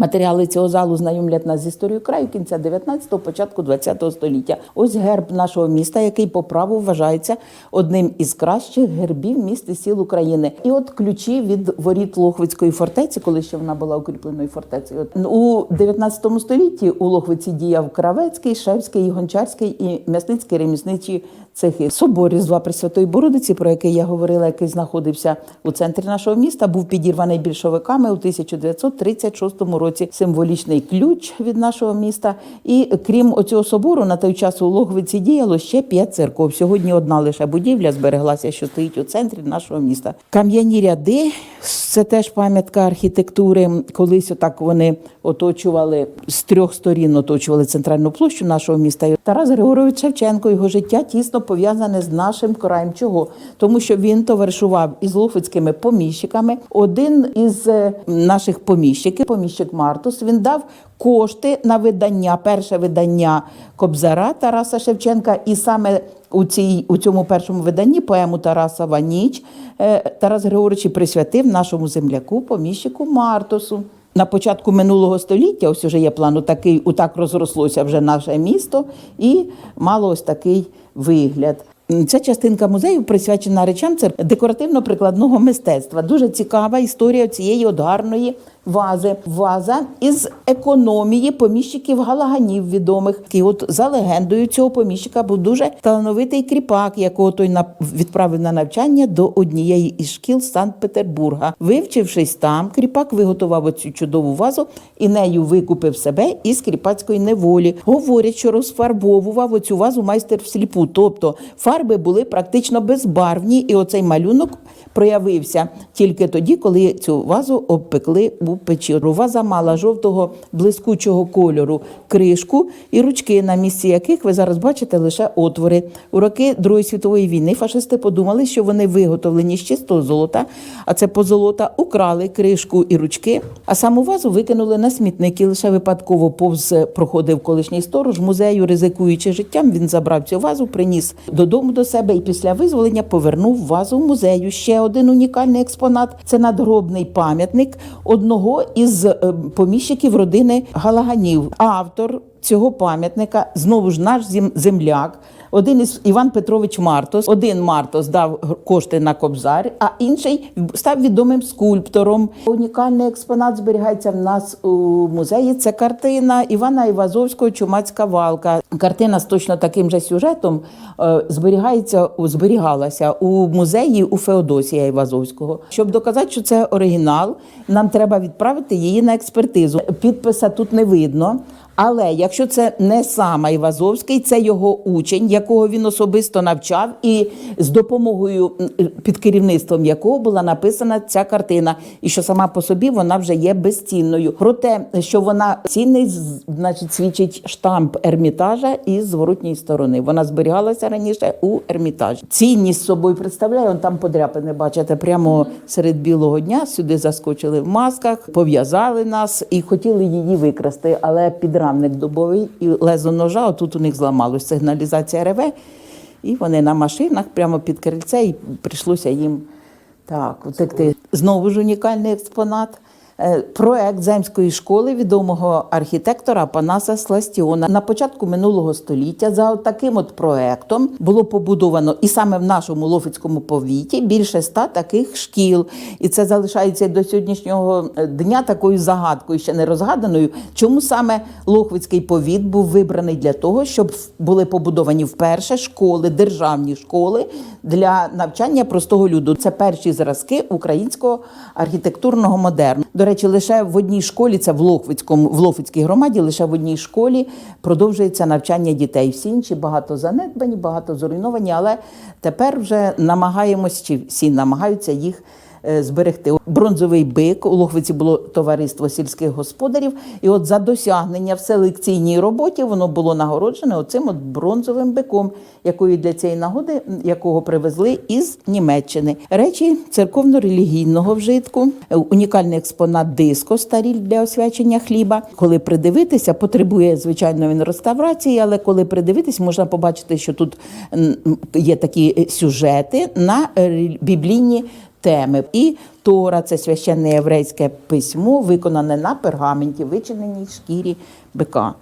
Матеріали цього залу знайомлять нас з історією краю кінця 19-го, початку 20-го століття. Ось герб нашого міста, який по праву вважається одним із кращих гербів міст і сіл України. І от ключі від воріт Лохвицької фортеці, коли ще вона була укріпленою фортецею. У 19 столітті у Лохвиці діяв Кравецький, Шевський, Гончарський і м'ясницький ремісничі цехи. Собор Різдва Пресвятої Бородиці, про який я говорила, який знаходився у центрі нашого міста, був підірваний більшовиками у 1936 році. Символічний ключ від нашого міста. І крім оцього собору, на той час у Логовиці діяло ще п'ять церков. Сьогодні одна лише будівля збереглася, що стоїть у центрі нашого міста. Кам'яні ряди це теж пам'ятка архітектури. Колись отак вони оточували з трьох сторін, оточували центральну площу нашого міста. Тарас Григорович Шевченко, його життя тісно пов'язане з нашим краєм. Чого? Тому що він товаришував із лофицькими поміщиками. Один із е, наших поміщиків, поміщик Мартус, він дав кошти на видання, перше видання Кобзара Тараса Шевченка, і саме у цій у цьому першому виданні поему Тарасова ніч е, Тарас Григорович присвятив нашому земляку, поміщику Мартусу. На початку минулого століття, ось уже є план, такий, отак розрослося вже наше місто і мало ось такий вигляд. Ця частинка музею присвячена речам це декоративно-прикладного мистецтва. Дуже цікава історія цієї от гарної вази. Ваза із економії поміщиків галаганів відомих. І от за легендою цього поміщика був дуже талановитий кріпак, якого той на- відправив на навчання до однієї із шкіл Санкт-Петербурга. Вивчившись там, кріпак виготував оцю чудову вазу і нею викупив себе із кріпацької неволі. Говорять, що розфарбовував оцю вазу майстер всліпу. Тобто фарби були практично безбарвні, і оцей малюнок проявився тільки тоді, коли цю вазу обпекли у печі. Ваза мала жовтого блискучого кольору кришку і ручки, на місці яких ви зараз бачите лише отвори. У роки Другої світової війни фашисти подумали, що вони виготовлені з чистого золота, а це позолота украли кришку і ручки, а саму вазу викинули на смітники. Лише випадково повз проходив колишній сторож музею, ризикуючи життям. Він забрав цю вазу, приніс додому до себе і після визволення повернув вазу в музею. Ще один унікальний експонат це надгробний пам'ятник одного із е, поміщиків родини Галаганів. Автор цього пам'ятника знову ж наш земляк. Один із Іван Петрович Мартос. Один Мартос дав кошти на кобзар, а інший став відомим скульптором. Унікальний експонат зберігається в нас у музеї. Це картина Івана Івазовського Чумацька валка. Картина з точно таким же сюжетом е, зберігається зберігалася у музеї у Феодосія Івазовського. Щоб доказати, що це оригінал, нам треба відправити її на експертизу. Підписа тут не видно. Але якщо це не саме Івазовський, це його учень, якого він особисто навчав, і з допомогою під керівництвом якого була написана ця картина, і що сама по собі вона вже є безцінною. Про те, що вона цінний, з- значить, свідчить штамп ермітажа із зворотньої сторони. Вона зберігалася раніше у ермітажі. Цінність собою представляє, он там подряпини, бачите, прямо серед білого дня. Сюди заскочили в масках, пов'язали нас і хотіли її викрасти, але підрамник дубовий і лезо ножа отут у них зламалось. Сигналізація реве, і вони на машинах прямо під крильце, і прийшлося їм так утекти. Знову ж унікальний експонат. Е, Проект земської школи відомого архітектора Панаса Сластіона на початку минулого століття за таким от проектом було побудовано і саме в нашому Лофицькому повіті більше ста таких шкіл. І це залишається до сьогоднішнього е, дня такою загадкою, ще не розгаданою. Чому саме Лохвицький повіт був вибраний для того, щоб були побудовані вперше школи, державні школи для навчання простого люду. Це перші зразки українського архітектурного модерну. До речі, лише в одній школі, це в Лохвицькому, в Лохвицькій громаді, лише в одній школі продовжується навчання дітей. Всі інші багато занедбані, багато зруйновані, але тепер вже намагаємось, чи всі намагаються їх зберегти. Бронзовий бик у Лохвиці було товариство сільських господарів, і от за досягнення в селекційній роботі воно було нагороджене оцим от бронзовим биком, якої для цієї нагоди якого привезли із Німеччини. Речі церковно-релігійного вжитку, е, унікальний експонат диско старіль для освячення хліба. Коли придивитися, потребує звичайно він реставрації, але коли придивитись, можна побачити, що тут є такі е, сюжети на е, біблійні теми. І Тора це священне єврейське письмо, виконане на пергаменті, вичиненій шкірі бика.